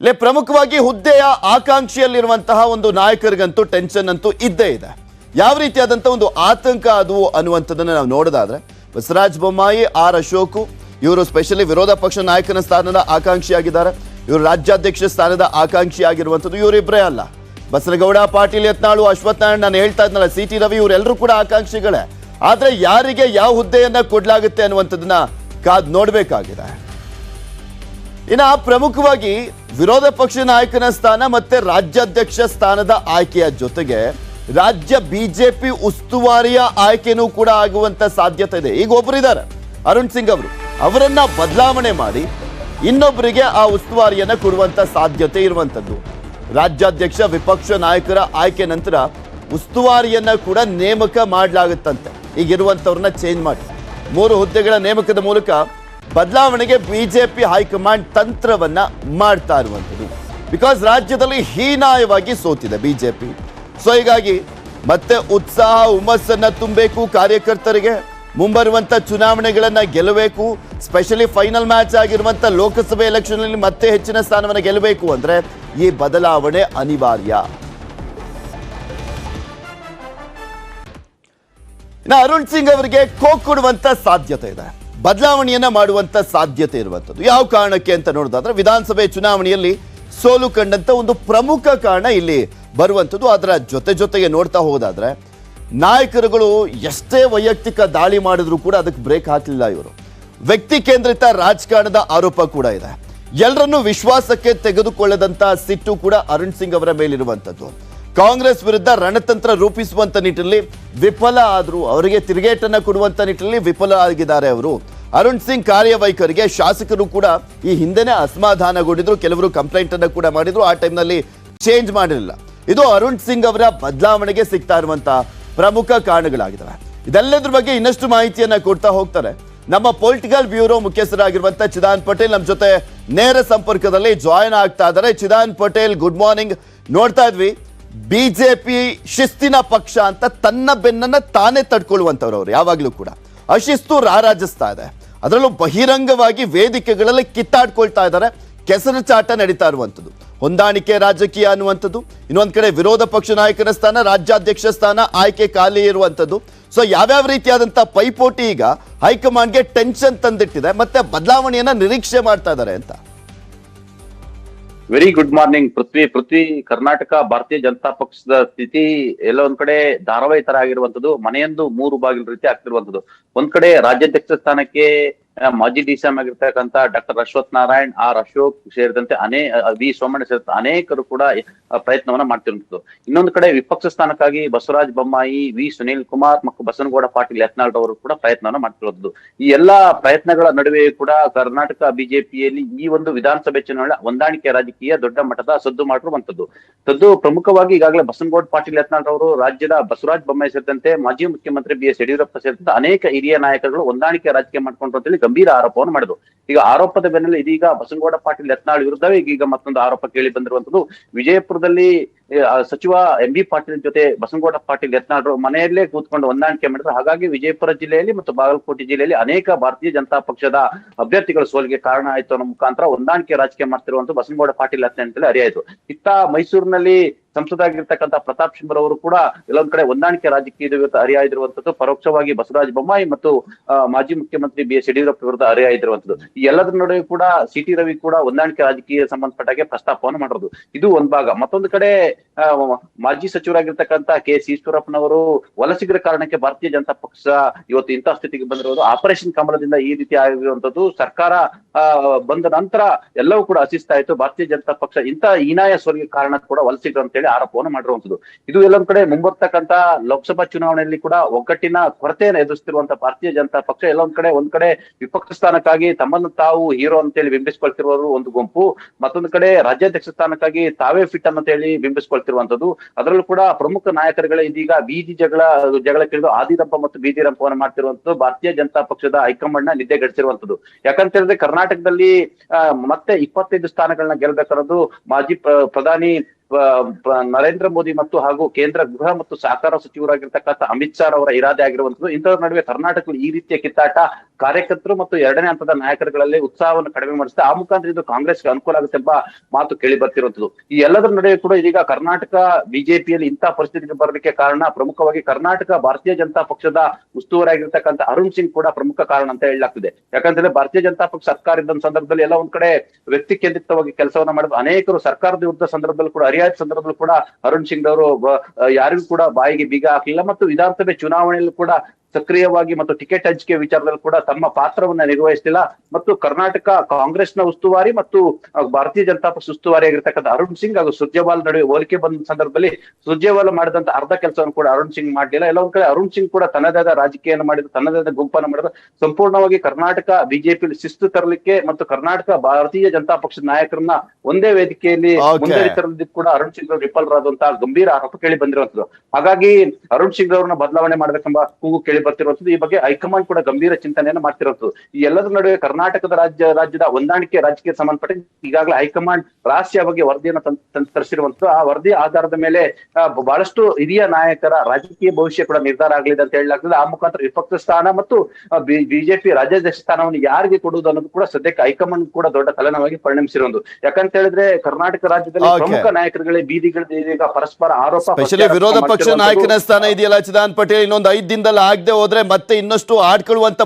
ಇಲ್ಲೇ ಪ್ರಮುಖವಾಗಿ ಹುದ್ದೆಯ ಆಕಾಂಕ್ಷೆಯಲ್ಲಿರುವಂತಹ ಒಂದು ನಾಯಕರಿಗಂತೂ ಟೆನ್ಷನ್ ಅಂತೂ ಇದ್ದೇ ಇದೆ. ಯಾವ ರೀತಿಯಾದಂಥ ಒಂದು ಆತಂಕ ಅದು ಅನ್ನುವಂಥದ್ದನ್ನು ನಾವು ನೋಡೋದಾದ್ರೆ, ಬಸವರಾಜ ಬೊಮ್ಮಾಯಿ, ಆರ್ ಅಶೋಕು, ಇವರು ಸ್ಪೆಷಲಿ ವಿರೋಧ ಪಕ್ಷ ನಾಯಕನ ಸ್ಥಾನದ ಆಕಾಂಕ್ಷಿಯಾಗಿದ್ದಾರೆ. ಇವರು ರಾಜ್ಯಾಧ್ಯಕ್ಷ ಸ್ಥಾನದ ಆಕಾಂಕ್ಷಿಯಾಗಿರುವಂಥದ್ದು ಇವರಿಬ್ಬರೇ ಅಲ್ಲ. ಬಸನಗೌಡ, ಪಾಟೀಲ್, ಯತ್ನಾಳು ಅಶ್ವಥ್ ನಾರಾಯಣ್ ನಾನು ಹೇಳ್ತಾ ಇದ್ನಲ್ಲ ಸಿ ಟಿ ರವಿ ಇವರೆಲ್ಲರೂ ಕೂಡ ಆಕಾಂಕ್ಷಿಗಳೇ. ಆದರೆ ಯಾರಿಗೆ ಯಾವ ಹುದ್ದೆಯನ್ನು ಕೊಡಲಾಗುತ್ತೆ ಅನ್ನುವಂಥದ್ದನ್ನ ಕಾದ್ ನೋಡಬೇಕಾಗಿದೆ. ಇನ್ನು ಪ್ರಮುಖವಾಗಿ ವಿರೋಧ ಪಕ್ಷ ನಾಯಕನ ಸ್ಥಾನ ಮತ್ತೆ ರಾಜ್ಯಾಧ್ಯಕ್ಷ ಸ್ಥಾನದ ಆಯ್ಕೆಯ ಜೊತೆಗೆ ರಾಜ್ಯ ಬಿಜೆಪಿ ಉಸ್ತುವಾರಿಯ ಆಯ್ಕೆನೂ ಕೂಡ ಆಗುವಂತ ಸಾಧ್ಯತೆ ಇದೆ. ಈಗ ಒಬ್ಬರಿದ್ದಾರೆ ಅರುಣ್ ಸಿಂಗ್ ಅವರು. ಅವರನ್ನ ಬದಲಾವಣೆ ಮಾಡಿ ಇನ್ನೊಬ್ಬರಿಗೆ ಆ ಉಸ್ತುವಾರಿಯನ್ನ ಕೊಡುವಂತ ಸಾಧ್ಯತೆ ಇರುವಂತದ್ದು. ರಾಜ್ಯಾಧ್ಯಕ್ಷ ವಿಪಕ್ಷ ನಾಯಕರ ಆಯ್ಕೆ ನಂತರ ಉಸ್ತುವಾರಿಯನ್ನ ಕೂಡ ನೇಮಕ ಮಾಡಲಾಗುತ್ತಂತೆ. ಈಗಿರುವಂತವ್ರನ್ನ ಚೇಂಜ್ ಮಾಡಿ. ಮೂರು ಹುದ್ದೆಗಳ ನೇಮಕದ ಮೂಲಕ ಬದಲಾವಣೆಗೆ ಬಿಜೆಪಿ ಹೈಕಮಾಂಡ್ ತಂತ್ರವನ್ನ ಮಾಡ್ತಾ ಇರುವಂಥದ್ದು. ಬಿಕಾಸ್ ರಾಜ್ಯದಲ್ಲಿ ಹೀನಾಯವಾಗಿ ಸೋತಿದೆ ಬಿಜೆಪಿ. ಸೊ ಹೀಗಾಗಿ ಮತ್ತೆ ಉತ್ಸಾಹ, ಹುಮ್ಮಸ್ಸನ್ನ ತುಂಬಬೇಕು ಕಾರ್ಯಕರ್ತರಿಗೆ. ಮುಂಬರುವಂತ ಚುನಾವಣೆಗಳನ್ನ ಗೆಲ್ಲಬೇಕು. ಸ್ಪೆಷಲಿ ಫೈನಲ್ ಮ್ಯಾಚ್ ಆಗಿರುವಂತ ಲೋಕಸಭೆ ಎಲೆಕ್ಷನ್ ಅಲ್ಲಿ ಮತ್ತೆ ಹೆಚ್ಚಿನ ಸ್ಥಾನವನ್ನು ಗೆಲ್ಲಬೇಕು ಅಂದ್ರೆ ಈ ಬದಲಾವಣೆ ಅನಿವಾರ್ಯ. ಇನ್ನು ಅರುಣ್ ಸಿಂಗ್ ಅವರಿಗೆ ಕೋಕ್ ಕೊಡುವಂತ ಸಾಧ್ಯತೆ ಇದೆ. ಬದಲಾವಣೆಯನ್ನ ಮಾಡುವಂತ ಸಾಧ್ಯತೆ ಇರುವಂಥದ್ದು. ಯಾವ ಕಾರಣಕ್ಕೆ ಅಂತ ನೋಡೋದಾದ್ರೆ, ವಿಧಾನಸಭೆ ಚುನಾವಣೆಯಲ್ಲಿ ಸೋಲು ಕಂಡಂತ ಒಂದು ಪ್ರಮುಖ ಕಾರಣ ಇಲ್ಲಿ ಬರುವಂಥದ್ದು. ಅದರ ಜೊತೆ ಜೊತೆಗೆ ನೋಡ್ತಾ ಹೋದಾದ್ರೆ ನಾಯಕರುಗಳು ಎಷ್ಟೇ ವೈಯಕ್ತಿಕ ದಾಳಿ ಮಾಡಿದ್ರು ಕೂಡ ಅದಕ್ಕೆ ಬ್ರೇಕ್ ಹಾಕಲಿಲ್ಲ ಇವರು. ವ್ಯಕ್ತಿ ಕೇಂದ್ರಿತ ರಾಜಕಾರಣದ ಆರೋಪ ಕೂಡ ಇದೆ. ಎಲ್ಲರನ್ನೂ ವಿಶ್ವಾಸಕ್ಕೆ ತೆಗೆದುಕೊಳ್ಳದಂತ ಸಿಟ್ಟು ಕೂಡ ಅರುಣ್ ಸಿಂಗ್ ಅವರ ಮೇಲಿರುವಂಥದ್ದು. ಕಾಂಗ್ರೆಸ್ ವಿರುದ್ಧ ರಣತಂತ್ರ ರೂಪಿಸುವಂತ ನಿಟ್ಟಿನಲ್ಲಿ ವಿಫಲ ಆದರೂ, ಅವರಿಗೆ ತಿರುಗೇಟನ್ನ ಕೊಡುವಂತ ನಿಟ್ಟಿನಲ್ಲಿ ವಿಫಲ ಆಗಿದ್ದಾರೆ ಅವರು. ಅರುಣ್ ಸಿಂಗ್ ಕಾರ್ಯವೈಖರಿಗೆ ಶಾಸಕರು ಕೂಡ ಈ ಹಿಂದೆನೇ ಅಸಮಾಧಾನಗೊಂಡಿದ್ರು, ಕೆಲವರು ಕಂಪ್ಲೇಂಟ್ ಅನ್ನ ಕೂಡ ಮಾಡಿದ್ರು, ಆ ಟೈಮ್ನಲ್ಲಿ ಚೇಂಜ್ ಮಾಡಿರಲಿಲ್ಲ. ಇದು ಅರುಣ್ ಸಿಂಗ್ ಅವರ ಬದಲಾವಣೆಗೆ ಸಿಗ್ತಾ ಇರುವಂತ ಪ್ರಮುಖ ಕಾರಣಗಳಾಗಿದ್ದಾವೆ. ಇದೆಲ್ಲದ್ರ ಬಗ್ಗೆ ಇನ್ನಷ್ಟು ಮಾಹಿತಿಯನ್ನ ಕೊಡ್ತಾ ಹೋಗ್ತಾರೆ. ನಮ್ಮ ಪೊಲಿಟಿಕಲ್ ಬ್ಯೂರೋ ಮುಖ್ಯಸ್ಥರಾಗಿರುವಂತ ಚಿದಾನ್ ಪಟೇಲ್ ನಮ್ಮ ಜೊತೆ ನೇರ ಸಂಪರ್ಕದಲ್ಲಿ ಜಾಯಿನ್ ಆಗ್ತಾ ಇದ್ದಾರೆ. Chidan Patel, good morning. ನೋಡ್ತಾ ಇದ್ವಿ. ಬಿಜೆಪಿ ಶಿಸ್ತಿನ ಪಕ್ಷ ಅಂತ ತನ್ನ ಬೆನ್ನನ್ನ ತಾನೇ ತಡ್ಕೊಳ್ಳುವಂಥವ್ರು ಅವರು ಯಾವಾಗಲೂ ಕೂಡ. ಅಶಿಸ್ತು ರಾರಾಜಿಸ್ತಾ ಇದೆ. ಅದರಲ್ಲೂ ಬಹಿರಂಗವಾಗಿ ವೇದಿಕೆಗಳಲ್ಲಿ ಕಿತ್ತಾಡ್ಕೊಳ್ತಾ ಇದ್ದಾರೆ. ಕೆಸರು ಚಾಟ ನಡೀತಾ ಇರುವಂಥದ್ದು. ಹೊಂದಾಣಿಕೆ ರಾಜಕೀಯ ಅನ್ನುವಂಥದ್ದು. ಇನ್ನೊಂದು ಕಡೆ ವಿರೋಧ ಪಕ್ಷ ನಾಯಕರ ಸ್ಥಾನ, ರಾಜ್ಯಾಧ್ಯಕ್ಷ ಸ್ಥಾನ ಆಯ್ಕೆ ಖಾಲಿ ಇರುವಂಥದ್ದು. ಸೊ ಯಾವ್ಯಾವ ರೀತಿಯಾದಂಥ ಪೈಪೋಟಿ ಈಗ ಹೈಕಮಾಂಡ್ಗೆ ಟೆನ್ಷನ್ ತಂದಿಟ್ಟಿದೆ, ಮತ್ತೆ ಬದಲಾವಣೆಯನ್ನ ನಿರೀಕ್ಷೆ ಮಾಡ್ತಾ ಇದ್ದಾರೆ ಅಂತ. Very good morning Prithvi Prithvi Karnataka Bharatiya Janata ಪಕ್ಷದ ಸ್ಥಿತಿ ಎಲ್ಲ ಒಂದ್ ಕಡೆ ಧಾರಾವಾಹಿ ತರ ಆಗಿರುವಂತದ್ದು, ಮನೆಯೊಂದು ಮೂರು ಬಾಗಿಲು ರೀತಿ ಆಗ್ತಿರುವಂತದ್ದು. ಒಂದ್ ಕಡೆ ರಾಜ್ಯಾಧ್ಯಕ್ಷ ಸ್ಥಾನಕ್ಕೆ ಮಾಜಿ ಡಿ ಸಿ ಎಂ ಆಗಿರ್ತಕ್ಕಂತ ಡಾಕ್ಟರ್ ಅಶ್ವಥ್ ನಾರಾಯಣ್, ಆರ್ ಅಶೋಕ್ ಸೇರಿದಂತೆ ಅನೇ ವಿ ಸೋಮಣ್ಣ ಸೇರಿದಂತೆ ಅನೇಕರು ಕೂಡ ಪ್ರಯತ್ನವನ್ನ ಮಾಡ್ತಿರುವಂತದ್ದು ಇನ್ನೊಂದು ಕಡೆ ವಿಪಕ್ಷ ಸ್ಥಾನಕ್ಕಾಗಿ ಬಸವರಾಜ ಬೊಮ್ಮಾಯಿ, ವಿ ಸುನೀಲ್ ಕುಮಾರ್ ಮತ್ತು ಬಸನಗೌಡ ಪಾಟೀಲ್ ಯತ್ನಾಳ್ ಅವರು ಕೂಡ ಪ್ರಯತ್ನವನ್ನ ಮಾಡ್ತಿರೋದು ಈ ಎಲ್ಲಾ ಪ್ರಯತ್ನಗಳ ನಡುವೆ ಕೂಡ ಕರ್ನಾಟಕ ಬಿಜೆಪಿಯಲ್ಲಿ ಈ ಒಂದು ವಿಧಾನಸಭೆ ಚುನಾವಣೆ ಹೊಂದಾಣಿಕೆ ರಾಜಕೀಯ ದೊಡ್ಡ ಮಟ್ಟದ ಸದ್ದು ಮಾಡಿರುವಂತದ್ದು ತದ್ದು ಪ್ರಮುಖವಾಗಿ ಈಗಾಗಲೇ ಬಸನಗೌಡ ಪಾಟೀಲ್ ಯತ್ನಾಳ್ ಅವರು ರಾಜ್ಯದ ಬಸವರಾಜ ಬೊಮ್ಮಾಯಿ ಸೇರಿದಂತೆ ಮಾಜಿ ಮುಖ್ಯಮಂತ್ರಿ ಬಿ ಎಸ್ ಯಡಿಯೂರಪ್ಪ ಸೇರಿದಂತೆ ಅನೇಕ ಹಿರಿಯ ನಾಯಕರುಗಳು ಹೊಂದಾಣಿಕೆ ರಾಜಕೀಯ ಮಾಡ್ಕೊಂಡ್ರು ಅಂತೇಳಿ ಗಂಭೀರ ಆರೋಪವನ್ನು ಮಾಡಿದ್ರು. ಈಗ ಆರೋಪದ ಬೆನ್ನಲ್ಲೇ ಇದೀಗ ಬಸನಗೌಡ ಪಾಟೀಲ್ ಯತ್ನಾಳ್ ವಿರುದ್ಧವೇ ಈಗ ಮತ್ತೊಂದು ಆರೋಪ ಕೇಳಿ ಬಂದಿರುವಂತದ್ದು ವಿಜಯಪುರದಲ್ಲಿ ಸಚಿವ ಎಂ ಬಿ ಪಾಟೀಲ್ ಜೊತೆ ಬಸನಗೌಡ ಪಾಟೀಲ್ ಯತ್ನಾಳ್ರು ಮನೆಯಲ್ಲೇ ಕೂತ್ಕೊಂಡು ಹೊಂದಾಣಿಕೆ ಮಾಡಿದ್ರು. ಹಾಗಾಗಿ ವಿಜಯಪುರ ಜಿಲ್ಲೆಯಲ್ಲಿ ಮತ್ತು ಬಾಗಲಕೋಟೆ ಜಿಲ್ಲೆಯಲ್ಲಿ ಅನೇಕ ಭಾರತೀಯ ಜನತಾ ಪಕ್ಷದ ಅಭ್ಯರ್ಥಿಗಳ ಸೋಲಿಗೆ ಕಾರಣ ಆಯ್ತು ಅನ್ನೋ ಮುಖಾಂತರ ಹೊಂದಾಣಿಕೆ ರಾಜಕೀಯ ಮಾಡ್ತಿರುವಂತ ಬಸನಗೌಡ ಪಾಟೀಲ್ ಅಂತೇಳಿ ಅರಿಯಾಯ್ತು. ಇತ್ತ ಮೈಸೂರಿನಲ್ಲಿ ಸಂಸದಾಗಿರ್ತಕ್ಕಂಥ ಪ್ರತಾಪ್ ಸಿಂಹರ್ ಅವರು ಕೂಡ ಕೆಲವೊಂದ್ ಕಡೆ ಹೊಂದಾಣಿಕೆ ರಾಜಕೀಯದ ವಿರುದ್ಧ ಹರಿಯಾಯ್ದಿರುವಂತದ್ದು ಪರೋಕ್ಷವಾಗಿ ಬಸವರಾಜ ಬೊಮ್ಮಾಯಿ ಮತ್ತು ಮಾಜಿ ಮುಖ್ಯಮಂತ್ರಿ ಬಿ ಎಸ್ ಯಡಿಯೂರಪ್ಪ ವಿರುದ್ಧ ಅರಿಯಾಗಿರುವಂತದ್ದು ಎಲ್ಲದರ ನಡುವೆ ಕೂಡ ಸಿ ಟಿ ರವಿ ಕೂಡ ಹೊಂದಾಣಿಕೆ ರಾಜಕೀಯ ಸಂಬಂಧಪಟ್ಟಾಗೆ ಪ್ರಸ್ತಾಪವನ್ನು ಮಾಡಿರೋದು. ಇದು ಒಂದ್ ಭಾಗ. ಮತ್ತೊಂದು ಕಡೆ ಮಾಜಿ ಸಚಿವರಾಗಿರ್ತಕ್ಕಂತ ಕೆ. ಸಿ ಈಶ್ವರಪ್ಪನವರು ವಲಸಿಗರ ಕಾರಣಕ್ಕೆ ಭಾರತೀಯ ಜನತಾ ಪಕ್ಷ ಇವತ್ತು ಇಂತಹ ಸ್ಥಿತಿಗೆ ಬಂದಿರೋದು. ಆಪರೇಷನ್ ಕಮಲದಿಂದ ಈ ರೀತಿ ಆಗಿರುವಂತದ್ದು ಸರ್ಕಾರ ಬಂದ ನಂತರ ಎಲ್ಲವೂ ಕೂಡ ಹಸಿಸ್ತಾ ಇತ್ತು. ಭಾರತೀಯ ಜನತಾ ಪಕ್ಷ ಇಂತ ಹೀನಾಯ ಸೋಲಿಗೆ ಕಾರಣ ಕೂಡ ವಲಸಿಗರು ಅಂತೇಳಿ ಆರೋಪವನ್ನು ಮಾಡಿರುವಂತದ್ದು ಇದು ಎಲ್ಲೊಂದ್ ಕಡೆ ಮುಂಬರ್ತಕ್ಕಂತ ಲೋಕಸಭಾ ಚುನಾವಣೆಯಲ್ಲಿ ಕೂಡ ಒಗ್ಗಟ್ಟಿನ ಕೊರತೆಯನ್ನು ಎದುರಿಸ್ತಿರುವಂತಹ ಭಾರತೀಯ ಜನತಾ ಪಕ್ಷ. ಎಲ್ಲೊಂದ್ ಕಡೆ, ಒಂದ್ ಕಡೆ ವಿಪಕ್ಷ ಸ್ಥಾನಕ್ಕಾಗಿ ತಮ್ಮನ್ನು ತಾವು ಹೀರೋ ಅಂತೇಳಿ ಬಿಂಬಿಸ್ಕೊಳ್ತಿರುವರು ಒಂದು ಗುಂಪು. ಮತ್ತೊಂದು ಕಡೆ ರಾಜ್ಯಾಧ್ಯಕ್ಷ ಸ್ಥಾನಕ್ಕಾಗಿ ತಾವೇ ಫಿಟ್ ಅಂತ ಹೇಳಿ ಬಿಂಬಿಸ್ಕೊಳ್ತಿರುವಂತದ್ದು ಅದರಲ್ಲೂ ಕೂಡ ಪ್ರಮುಖ ನಾಯಕರುಗಳ ಇದೀಗ ಬೀದಿ ಜಗಳ ಜಗಳಕ್ಕಿಳಿದು ಆದಿರಂಪ ಮತ್ತು ಬೀದಿ ರಂಪವನ್ನು ಮಾಡ್ತಿರುವಂತದ್ದು ಭಾರತೀಯ ಜನತಾ ಪಕ್ಷದ ಹೈಕಮಾಂಡ್ನ ನಿದ್ದೆಗಡಿಸಿರುವಂತದ್ದು ಯಾಕಂತ ಹೇಳಿದ್ರೆ ಕರ್ನಾಟಕದಲ್ಲಿ ಮತ್ತೆ ಇಪ್ಪತ್ತೈದು ಸ್ಥಾನಗಳನ್ನ ಗೆಲ್ಬೇಕನ್ನೋದು ಮಾಜಿ ಪ್ರ- ಪ್ರಧಾನಿ ನರೇಂದ್ರ ಮೋದಿ ಮತ್ತು ಹಾಗೂ ಕೇಂದ್ರ ಗೃಹ ಮತ್ತು ಸಹಕಾರ ಸಚಿವರಾಗಿರ್ತಕ್ಕಂಥ ಅಮಿತ್ ಶಾ ಅವರ ಇರಾದೆ ಆಗಿರುವಂತದ್ದು ಇಂಥವ್ರ ನಡುವೆ ಕರ್ನಾಟಕದಲ್ಲಿ ಈ ರೀತಿಯ ಕಿತ್ತಾಟ ಕಾರ್ಯಕರ್ತರು ಮತ್ತು ಎರಡನೇ ಹಂತದ ನಾಯಕರುಗಳಲ್ಲಿ ಉತ್ಸಾಹವನ್ನು ಕಡಿಮೆ ಮಾಡಿಸುತ್ತೆ. ಆ ಮುಖಾಂತರ ಇದು ಕಾಂಗ್ರೆಸ್ಗೆ ಅನುಕೂಲ ಆಗುತ್ತೆ ಎಂಬ ಮಾತು ಕೇಳಿ ಬರ್ತಿರುವಂತದ್ದು ಈ ಎಲ್ಲದರ ನಡುವೆ ಕೂಡ ಇದೀಗ ಕರ್ನಾಟಕ ಬಿಜೆಪಿಯಲ್ಲಿ ಇಂತಹ ಪರಿಸ್ಥಿತಿಗೆ ಬರಲಿಕ್ಕೆ ಕಾರಣ ಪ್ರಮುಖವಾಗಿ ಕರ್ನಾಟಕ ಭಾರತೀಯ ಜನತಾ ಪಕ್ಷದ ಉಸ್ತುವಾರಿಯಾಗಿರ್ತಕ್ಕಂಥ ಅರುಣ್ ಸಿಂಗ್ ಕೂಡ ಪ್ರಮುಖ ಕಾರಣ ಅಂತ ಹೇಳಲಾಗ್ತಿದೆ. ಯಾಕಂತಂದ್ರೆ ಭಾರತೀಯ ಜನತಾ ಪಕ್ಷ ಸರ್ಕಾರ ಇದ್ದ ಸಂದರ್ಭದಲ್ಲಿ ಎಲ್ಲ ಒಂದ್ ಕಡೆ ವ್ಯಕ್ತಿ ಕೇಂದ್ರಿತವಾಗಿ ಕೆಲಸವನ್ನ ಮಾಡಿದ್ರು. ಅನೇಕರು ಸರ್ಕಾರದ ವಿರುದ್ಧ ಸಂದರ್ಭದಲ್ಲಿ ಕೂಡ ಅರಿಯಾದ ಸಂದರ್ಭದಲ್ಲಿ ಕೂಡ ಅರುಣ್ ಸಿಂಗ್ ಅವರು ಯಾರಿಗೂ ಕೂಡ ಬಾಯಿಗೆ ಬೀಗ ಹಾಕಲಿಲ್ಲ. ಮತ್ತು ವಿಧಾನಸಭೆ ಚುನಾವಣೆಯಲ್ಲೂ ಕೂಡ ಸಕ್ರಿಯವಾಗಿ ಮತ್ತು ಟಿಕೆಟ್ ಹಂಚಿಕೆ ವಿಚಾರದಲ್ಲಿ ಕೂಡ ತಮ್ಮ ಪಾತ್ರವನ್ನ ನಿರ್ವಹಿಸಲಿಲ್ಲ. ಮತ್ತು ಕರ್ನಾಟಕ ಕಾಂಗ್ರೆಸ್ನ ಉಸ್ತುವಾರಿ ಮತ್ತು ಭಾರತೀಯ ಜನತಾ ಪಕ್ಷ ಉಸ್ತುವಾರಿ ಆಗಿರ್ತಕ್ಕಂಥ ಅರುಣ್ ಸಿಂಗ್ ಹಾಗೂ ಸುರ್ಜೇವಾಲ್ ನಡುವೆ ಹೋಲಿಕೆ ಬಂದ ಸಂದರ್ಭದಲ್ಲಿ ಸುರ್ಜೇವಾಲ್ ಮಾಡಿದಂತ ಅರ್ಧ ಕೆಲಸವನ್ನು ಕೂಡ ಅರುಣ್ ಸಿಂಗ್ ಮಾಡಲಿಲ್ಲ. ಎಲ್ಲ ಒಂದ್ ಕಡೆ ಅರುಣ್ ಸಿಂಗ್ ಕೂಡ ತನ್ನದಾದ ರಾಜಕೀಯನ ಮಾಡಿದ ತನ್ನದಾದ ಗುಂಪನ್ನು ಮಾಡಿದ ಸಂಪೂರ್ಣವಾಗಿ ಕರ್ನಾಟಕ ಬಿಜೆಪಿ ಶಿಸ್ತು ತರಲಿಕ್ಕೆ ಮತ್ತು ಕರ್ನಾಟಕ ಭಾರತೀಯ ಜನತಾ ಪಕ್ಷದ ನಾಯಕರನ್ನ ಒಂದೇ ವೇದಿಕೆಯಲ್ಲಿ. ಮುಂದೆ ತರಲಿಕ್ಕೆ ಕೂಡ ಅರುಣ್ ಸಿಂಗ್ ಅವರು ವಿಫಲರಾದಂತಹ ಗಂಭೀರ ಆರೋಪ ಕೇಳಿ ಬಂದಿರುವಂತದ್ದು. ಹಾಗಾಗಿ ಅರುಣ್ ಸಿಂಗ್ ಅವರನ್ನ ಬದಲಾವಣೆ ಮಾಡ್ಬೇಕೆಂಬ ಕೂಗು ಕೇಳಿ ಬರ್ತಿರುವಂತದ್ದು ಈ ಬಗ್ಗೆ ಹೈಕಮಾಂಡ್ ಕೂಡ ಗಂಭೀರ ಚಿಂತನೆಯನ್ನು ಮಾಡ್ತಿರೋದು ಈ ಎಲ್ಲದರ ನಡುವೆ ಕರ್ನಾಟಕದ ರಾಜ್ಯ ರಾಜ್ಯದ ಹೊಂದಾಣಿಕೆ ರಾಜಕೀಯ ಸಂಬಂಧಪಟ್ಟ ಈಗಾಗಲೇ ಹೈಕಮಾಂಡ್ ರಾಷ್ಟ್ರೀಯ ಬಗ್ಗೆ ವರದಿಯನ್ನು ತರಿಸಿರುವಂತದ್ದು ಆ ವರದಿ ಆಧಾರದ ಮೇಲೆ ಬಹಳಷ್ಟು ಹಿರಿಯ ನಾಯಕರ ರಾಜಕೀಯ ಭವಿಷ್ಯ ಕೂಡ ನಿರ್ಧಾರ ಆಗಲಿದೆ ಅಂತ ಹೇಳಲಾಗ್ತದೆ. ಆ ಮುಖಾಂತರ ವಿಪಕ್ಷ ಸ್ಥಾನ ಮತ್ತು ಬಿಜೆಪಿ ರಾಜ್ಯಾಧ್ಯಕ್ಷ ಸ್ಥಾನವನ್ನು ಯಾರಿಗೆ ಕೊಡುವುದು ಅನ್ನೋದು ಕೂಡ ಸದ್ಯಕ್ಕೆ ಹೈಕಮಾಂಡ್ ಕೂಡ ದೊಡ್ಡ ತಲೆನೋವಾಗಿ ಪರಿಣಮಿಸಿರುವುದು ಯಾಕಂತ ಹೇಳಿದ್ರೆ ಕರ್ನಾಟಕ ರಾಜ್ಯದಲ್ಲಿ ಪ್ರಮುಖ ನಾಯಕರುಗಳೇ ಬೀದಿಗಳ ಈಗ ಪರಸ್ಪರ ಆರೋಪ ವಿರೋಧ ಪಕ್ಷ ನಾಯಕನ ಸ್ಥಾನ ಇದೆಯಲ್ಲ ಚಿದಾನ್ ಪಟೇಲ್? ಇನ್ನೊಂದು ಐದ್ ದಿನದಲ್ಲಿ ಆಗದೆ ಹೋದ್ರೆ ಮತ್ತೆ ಇನ್ನಷ್ಟು ಆಡ್ಕೊಳ್ಳುವಂತ